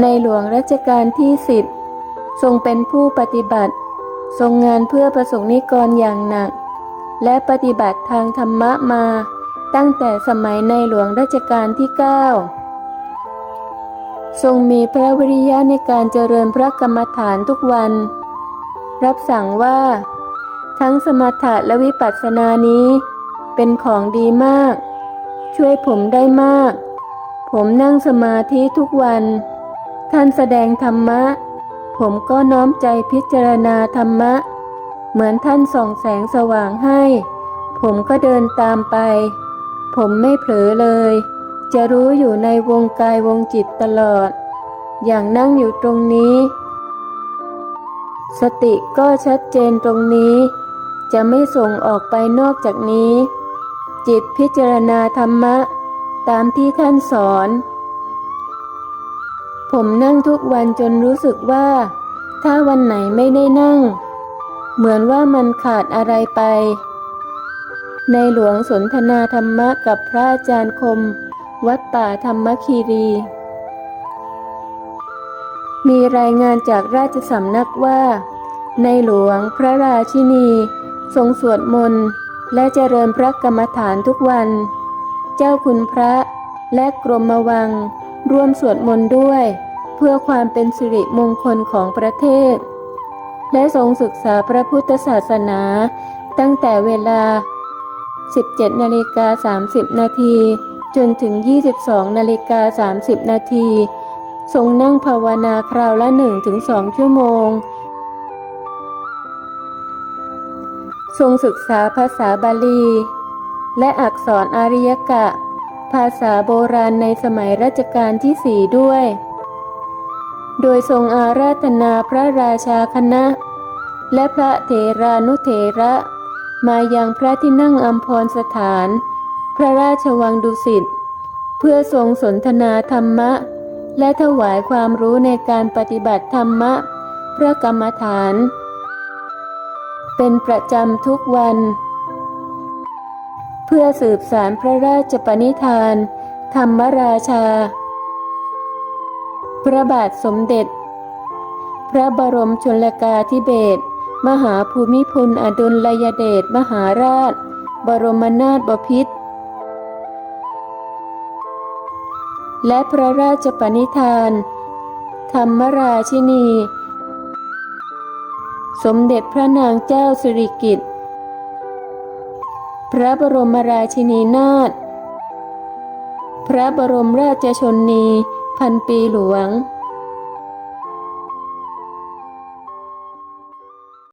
ในหลวงรัชกาลที่สิบทรงเป็นผู้ปฏิบัติ ทรงงานเพื่อประสงค์นิกรอย่างหนัก และปฏิบัติทางธรรมะมา ตั้งแต่สมัยในหลวงรัชกาลที่ 9 ทรงมีพระวิริยะในการเจริญพระกรรมฐานทุกวัน รับสั่งว่า ทั้งสมถะและวิปัสสนานี้ เป็นของดีมาก ช่วยผมได้มาก ผมนั่งสมาธิทุกวัน ท่านแสดงธรรมะ ผมก็น้อมใจพิจารณาธรรมะ เหมือนท่านส่องแสงสว่างให้ ผมก็เดินตามไป ผมไม่เผลอเลย จะรู้อยู่ในวงกายวงจิตตลอด อย่างนั่งอยู่ตรงนี้ สติก็ชัดเจนตรงนี้ จะไม่ส่งออกไปนอกจากนี้ จิตพิจารณาธรรมะ ตามที่ท่านสอน ผมนั่งทุกวันจนรู้สึกว่า ถ้าวันไหนไม่ได้นั่ง เหมือนว่ามันขาดอะไรไป ในหลวงสนทนาธรรมะกับพระอาจารย์คม วัดป่าธรรมคีรี มีรายงานจากราชสำนักว่า ในหลวงพระราชินี ทรงสวดมนต์และเจริญพระกรรมฐานทุกวัน เจ้าคุณพระและกรมวังร่วมสวดมนต์ด้วย เพื่อความเป็นสิริมงคลของประเทศ และทรงศึกษาพระพุทธศาสนา ตั้งแต่เวลา 17นาฬิกา30 นาทีจนถึง 22นาฬิกา30 นาที ทรงนั่งภาวนาคราวละ 1-2 ชั่วโมง ทรงศึกษาภาษาบาลี และอักษรอาริยกะ ภาษาโบราณในสมัยรัชกาลที่สี่ด้วย โดยทรงอาราธนาพระราชาคณะ และพระเถรานุเถระ มายังพระที่นั่งอัมพรสถาน พระราชวังดุสิต เพื่อทรงสนทนาธรรมะ และถวายความรู้ในการปฏิบัติธรรมะพระกรรมฐาน เป็นประจำทุกวัน เพื่อสืบสารพระราชปณิธาน ธรรมราชา พระบาทสมเด็จ พระบรมชนลกาธิเบศรมหาภูมิพลอดุลยเดชมหาราช บรมนาถบพิตรและพระราชปณิธาน ธรรมราชินี สมเด็จพระนางเจ้าสิริกิติ์พระบรมราชินีนาถพระบรมราชชนนี พันปีหลวง